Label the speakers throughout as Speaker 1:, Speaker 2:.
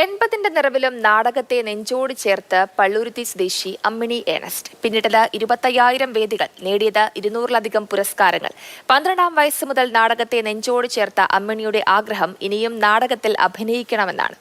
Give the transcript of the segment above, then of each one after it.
Speaker 1: എൺപതിന്റെ നിറവിലും നാടകത്തെ നെഞ്ചോട് ചേർത്ത് പള്ളുരുത്തി സ്വദേശി അമ്മിണി ഏണസ്റ്റ്. പിന്നിട്ടത് ഇരുപത്തയ്യായിരം വേദികൾ നേടിയത് ഇരുന്നൂറിലധികം പുരസ്കാരങ്ങൾ. പന്ത്രണ്ടാം വയസ്സ് മുതൽ നാടകത്തെ നെഞ്ചോട് ചേർത്ത അമ്മിണിയുടെ ആഗ്രഹം ഇനിയും നാടകത്തിൽ അഭിനയിക്കണമെന്നാണ്.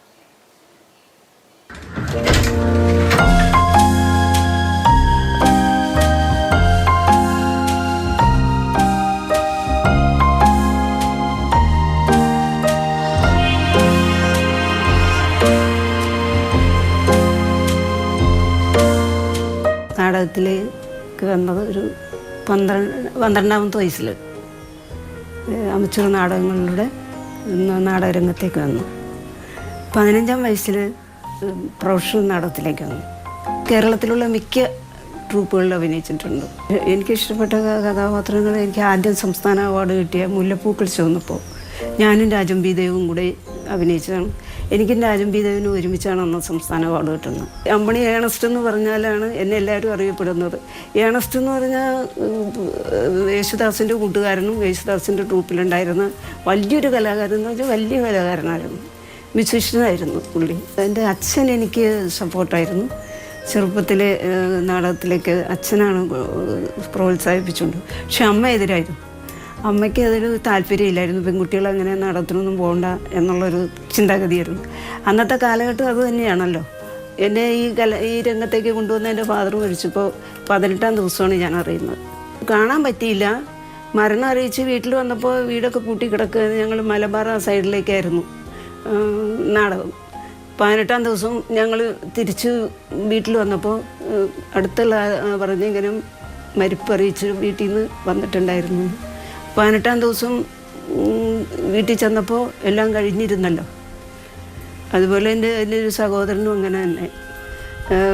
Speaker 2: നാടകത്തിലേക്ക് വന്നത് ഒരു പന്ത്രണ്ട് പന്ത്രണ്ടാമത്തെ വയസ്സിൽ അമച്ചൂർ നാടകങ്ങളിലൂടെ നാടകരംഗത്തേക്ക് വന്നു. പതിനഞ്ചാം വയസ്സിൽ പ്രൊഫഷണൽ നാടകത്തിലേക്ക് വന്നു. കേരളത്തിലുള്ള മിക്ക ട്രൂപ്പുകളിൽ അഭിനയിച്ചിട്ടുണ്ട്. എനിക്ക് ഇഷ്ടപ്പെട്ട കഥാപാത്രങ്ങൾ എനിക്ക് ആദ്യം സംസ്ഥാന അവാർഡ് കിട്ടിയ മുല്ലപ്പൂക്കൾ ചുവന്നപ്പോൾ ഞാനും രാജം ബി ദേവും കൂടെ അഭിനയിച്ചതാണ്. എനിക്കും രാജം ബി ഒരുമിച്ചാണ് അന്ന് സംസ്ഥാന അവാർഡ് കിട്ടുന്നത്. അമ്മണി ഏണസ്റ്റ് എന്ന് പറഞ്ഞാലാണ് എന്നെ എല്ലാവരും അറിയപ്പെടുന്നത്. ഏണസ്റ്റ് എന്ന് പറഞ്ഞാൽ യേശുദാസിന്റെ കൂട്ടുകാരനും യേശുദാസിന്റെ ട്രൂപ്പിലുണ്ടായിരുന്ന വലിയൊരു കലാകാരൻ എന്ന് വെച്ചാൽ വലിയ കലാകാരനായിരുന്നു. മ്യൂസീഷ്യനായിരുന്നു പുള്ളി. എന്റെ അച്ഛൻ എനിക്ക് സപ്പോർട്ടായിരുന്നു. ചെറുപ്പത്തിലെ നാടകത്തിലേക്ക് അച്ഛനാണ് പ്രോത്സാഹിപ്പിച്ചുകൊണ്ട്. പക്ഷെ അമ്മ എതിരായിരുന്നു. അമ്മയ്ക്ക് അതൊരു താല്പര്യമില്ലായിരുന്നു. പെൺകുട്ടികൾ അങ്ങനെ നാടകത്തിനൊന്നും പോകണ്ട എന്നുള്ളൊരു ചിന്താഗതിയായിരുന്നു. അന്നത്തെ കാലഘട്ടം അത് തന്നെയാണല്ലോ. എന്നെ ഈ കല ഈ രംഗത്തേക്ക് കൊണ്ടുവന്ന എന്റെ ഫാദർ മരിച്ചപ്പോൾ പതിനെട്ടാം ദിവസമാണ് ഞാൻ അറിയുന്നത്. കാണാൻ പറ്റിയില്ല. മരണം അറിയിച്ച് വീട്ടിൽ വന്നപ്പോൾ വീടൊക്കെ പൂട്ടി കിടക്കുക ഞങ്ങൾ മലബാർ ആ സൈഡിലേക്കായിരുന്നു നാടകം. പതിനെട്ടാം ദിവസം ഞങ്ങൾ തിരിച്ച് വീട്ടിൽ വന്നപ്പോൾ അടുത്തുള്ള പറഞ്ഞെങ്കിലും മരിപ്പറിയിച്ച് വീട്ടിൽ നിന്ന് വന്നിട്ടുണ്ടായിരുന്നു. പതിനെട്ടാം ദിവസം വീട്ടിൽ ചെന്നപ്പോൾ എല്ലാം കഴിഞ്ഞിരുന്നല്ലോ. അതുപോലെ എന്റെ എന്റെ ഒരു സഹോദരനും അങ്ങനെ തന്നെ.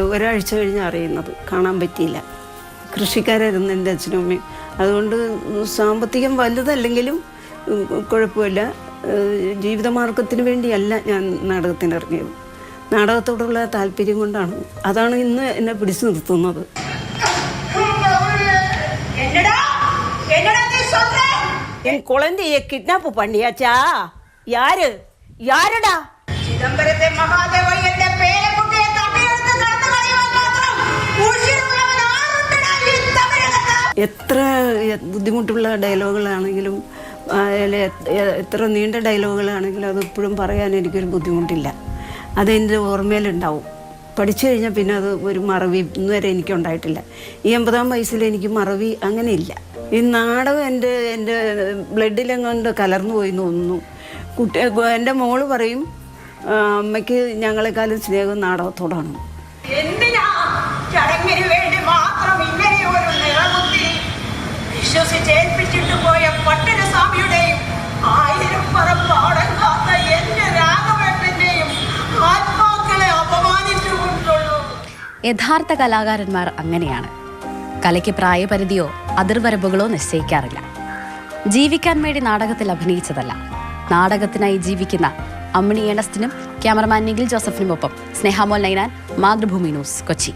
Speaker 2: ഒരാഴ്ച കഴിഞ്ഞ് അറിയുന്നത്. കാണാൻ പറ്റിയില്ല. കൃഷിക്കാരായിരുന്നു എന്റെ അച്ഛനും അമ്മയും. അതുകൊണ്ട് സാമ്പത്തികം വലുതല്ലെങ്കിലും കുഴപ്പമില്ല. ജീവിതമാർഗത്തിന് വേണ്ടിയല്ല ഞാൻ നാടകത്തിന് ഇറങ്ങിയത് നാടകത്തോടുള്ള താല്പര്യം കൊണ്ടാണ്. അതാണ് ഇന്ന് എന്നെ പിടിച്ചു നിർത്തുന്നത്.
Speaker 3: என் குழந்தைய கிட்னாப் பண்ணியாச்சா யாரு யாருடா
Speaker 4: ചിദംബരത്തെ മഹാദേവ എന്റെ പേരക്കുട്ടിയെ തട്ടിയെടുത്ത് കടന്നു കളയുവാൻ മാത്രം ഉശിരുള്ളവൻ ആരുണ്ടെടാ ഈ തമിഴകത്ത്
Speaker 2: എത്ര എ- ബുദ്ധിമുട്ടുള്ള ഡയലോഗുകളാണെങ്കിലും ആ, അല്ലെ എ- എത്ര നീണ്ട ഡയലോഗുകളാണെങ്കിലും അത് ഇപ്പോഴും പറയാൻ എനിക്കൊരു ബുദ്ധിമുട്ടില്ല അതെൻ്റെ ഓർമ്മയിലുണ്ടാവും പഠിച്ചു കഴിഞ്ഞാൽ പിന്നെ അത് ഒരു മറവി ഇന്ന് വരെ എനിക്കുണ്ടായിട്ടില്ല ഈ എൺപതാം വയസ്സിൽ എനിക്ക് മറവി അങ്ങനെയില്ല ഈ നാടകം എന്റെ എന്റെ ബ്ലഡിലെങ്ങാണ്ട് കലർന്നു പോയി എന്ന് തോന്നുന്നു. കുട്ടി എന്റെ മോൾ പറയും അമ്മയ്ക്ക് ഞങ്ങളെക്കാളും സ്നേഹം നാടകത്തോടാണ്.
Speaker 4: എന്തിനാ? ചടങ്ങിന് വേണ്ടി മാത്രം ഇങ്ങനെ ഒരു നിറകുത്തി വിശ്വസിച്ചേൽപ്പിച്ചിട്ട് പോയ പട്ടണസ്വാമിയുടെയും ആയിരം പറമ്പാടം കാത്ത എന്റെ രാഘവേട്ടന്റെയും ആത്മാക്കളെ അപമാനിച്ചുകൊണ്ടുള്ളൂ.
Speaker 5: യഥാർത്ഥ കലാകാരന്മാർ അങ്ങനെയാണ്. കലയ്ക്ക് പ്രായപരിധിയോ അതിർവരമ്പുകളോ നിശ്ചയിക്കാറില്ല. ജീവിക്കാൻ വേണ്ടി നാടകത്തിൽ അഭിനയിച്ചതല്ല. നാടകത്തിനായി ജീവിക്കുന്ന അമ്മിണി ഏണസ്റ്റിനും ക്യാമറമാൻ നിഖിൽ ജോസഫിനുമൊപ്പം സ്നേഹാമോൽ നൈനാൻ മാതൃഭൂമി ന്യൂസ് കൊച്ചി.